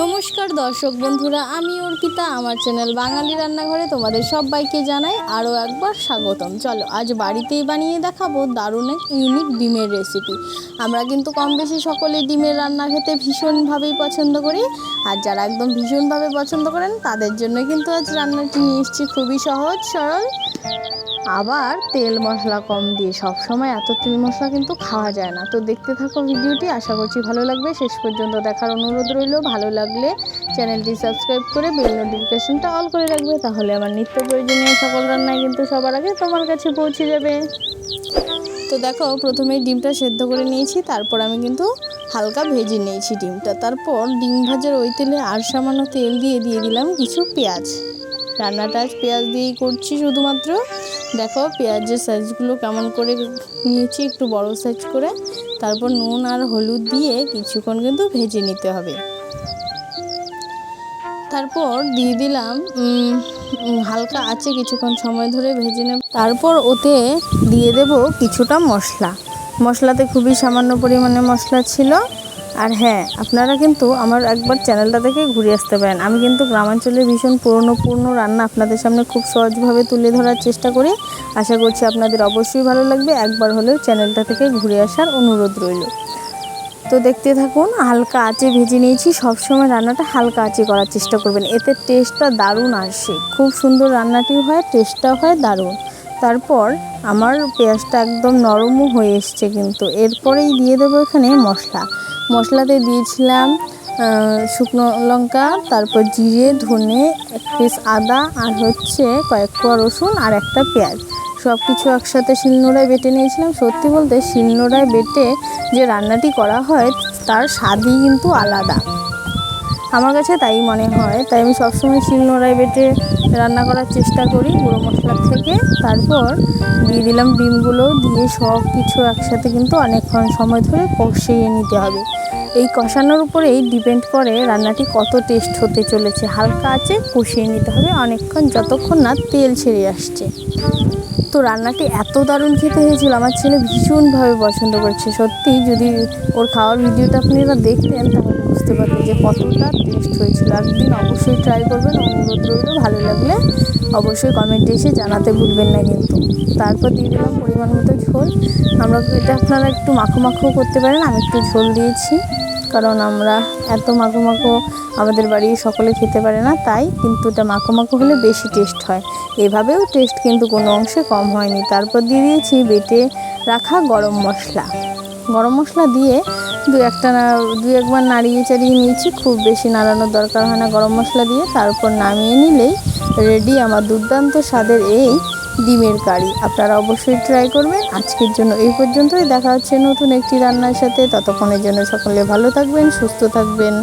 নমস্কার দর্শক বন্ধুরা, আমি অর্পিতা, আমার চ্যানেল বাঙালি রান্নাঘরে তোমাদের সবাইকে জানাই আরও একবার স্বাগতম। চলো, আজ বাড়িতেই বানিয়ে দেখাবো দারুণ এক ইউনিক ডিমের রেসিপি আমরা কিন্তু কম বেশি সকলে ডিমের রান্না খেতে ভীষণভাবেই পছন্দ করি, আর যারা একদম ভীষণভাবে পছন্দ করেন, তাদের জন্য কিন্তু আজ রান্নাটি নিয়ে এসেছি খুবই সহজ, সরল। আবার তেল মশলা কম দিয়ে সব সময় এত তেল মশলা কিন্তু খাওয়া যায় না। তো দেখতে থাকো ভিডিওটি, আশা করছি ভালো লাগবে। শেষ পর্যন্ত দেখার অনুরোধ রইল। ভালো লাগলে চ্যানেলটি সাবস্ক্রাইব করে বেল নোটিফিকেশনটা অল করে রাখবে। তাহলে আমার নিত্য প্রয়োজনীয় সকল রান্নায় কিন্তু সবার আগে তোমার কাছে পৌঁছে যাবে। তো দেখো, প্রথমে ডিমটা সেদ্ধ করে নিয়েছি। তারপর আমি কিন্তু হালকা ভেজে নিয়েছি ডিমটা। তারপর ডিম ভাজার ওই তেলে আর সামান্য তেল দিয়ে দিয়ে দিলাম কিছু পেঁয়াজ। রান্নাটা আজ পেঁয়াজ দিয়েই করছি শুধুমাত্র। দেখো পেঁয়াজের সাইজগুলো কেমন করে নিয়েছি, একটু বড় সাইজ করে। তারপর নুন আর হলুদ দিয়ে কিছুক্ষণ কিন্তু ভেজে নিতে হবে। তারপর দিয়ে দিলাম হালকা আছে কিছুক্ষণ সময় ধরে ভেজে নেব। তারপর ওতে দিয়ে দেব কিছুটা মশলা। মশলাতে খুবই সামান্য পরিমাণে মশলা ছিল। আর হ্যাঁ আপনারা কিন্তু আমার একবার চ্যানেলটা থেকে ঘুরে আসতে পারেন। আমি কিন্তু গ্রামাঞ্চলের ভীষণ পুরনো পূর্ণ রান্না আপনাদের সামনে খুব সহজভাবে তুলে ধরার চেষ্টা করি। আশা করছি আপনাদের অবশ্যই ভালো লাগবে। একবার হলেও চ্যানেলটা থেকে ঘুরে আসার অনুরোধ রইল। তো দেখতে থাকুন, হালকা আঁচে ভেজে নিয়েছি। সবসময় রান্নাটা হালকা আঁচে করার চেষ্টা করবেন। এতে টেস্টটা দারুণ আসে। খুব সুন্দর রান্নাটি হয় টেস্টটা হয়, দারুণ। তারপর আমার পেঁয়াজটা একদম নরমও হয়ে এসছে কিন্তু। এরপরেই দিয়ে দেবো এখানে মশলা। মশলাতে দিয়েছিলাম শুকনো লঙ্কা, তারপর জিরে, ধনে, এক পিস আদা, আর হচ্ছে কয়েক কোয়া রসুন আর একটা পেঁয়াজ। সব কিছু একসাথে শিলনোড়ায় বেটে নিয়েছিলাম। সত্যি বলতে শিলনোড়ায় বেটে যে রান্নাটি করা হয়, তার স্বাদই কিন্তু আলাদা। আমার কাছে তাই মনে হয়। তাই আমি সবসময় শিলনোড়ায় বেটে রান্না করার চেষ্টা করি গুঁড়ো মশলার থেকে। তারপর দিয়ে দিলাম ডিমগুলো দিয়ে সব কিছু একসাথে কিন্তু অনেকক্ষণ সময় ধরে কষিয়ে নিতে হবে। এই কষানোর উপরেই ডিপেন্ড করে রান্নাটি কত টেস্ট হতে চলেছে। হালকা আছে কষিয়ে নিতে হবে অনেকক্ষণ যতক্ষণ না তেল ছেড়ে আসছে। তো রান্নাটি এত দারুণ খেতে হয়েছিল, আমার ছেলে ভীষণভাবে পছন্দ করছে। সত্যি যদি ওর খাওয়ার ভিডিওটা আপনারা দেখতেন তাহলে বুঝতে পারতেন যে কতটা টেস্ট হয়েছিল। একদিন অবশ্যই ট্রাই করবেন অনুরোধ রইল, ভালো লাগলে অবশ্যই কমেন্টে এসে জানাতে ভুলবেন না কিন্তু। তারপর দিয়ে দিলাম পরিমাণ মতো ঝোল। আমরা এটা আপনারা একটু মাখো মাখো করতে পারেন, আমি একটু ঝোল দিয়েছি। কারণ আমরা এত মাখো মাখো আমাদের বাড়ির সকলে খেতে পারে না, তাই কিন্তু এটা মাখো মাখো হলে বেশি টেস্ট হয়। এভাবেও টেস্ট কিন্তু কোনো অংশে কম হয়নি। তারপর দিয়ে দিয়েছি বেটে রাখা গরম মশলা। গরম মশলা দিয়ে দু একটা দু একবার নাড়িয়ে চাড়িয়ে নিয়েছি। খুব বেশি নাড়ানোর দরকার হয় না গরম মশলা দিয়ে। তারপর নামিয়ে নিলেই রেডি আমার দুর্দান্ত স্বাদের এই ডিমের কারি। আপনারা অবশ্যই ট্রাই করবেন। আজকের জন্য এই পর্যন্তই। দেখা হচ্ছে নতুন একটি রান্নার সাথে। ততক্ষণের জন্য সকলে ভালো থাকবেন, সুস্থ থাকবেন।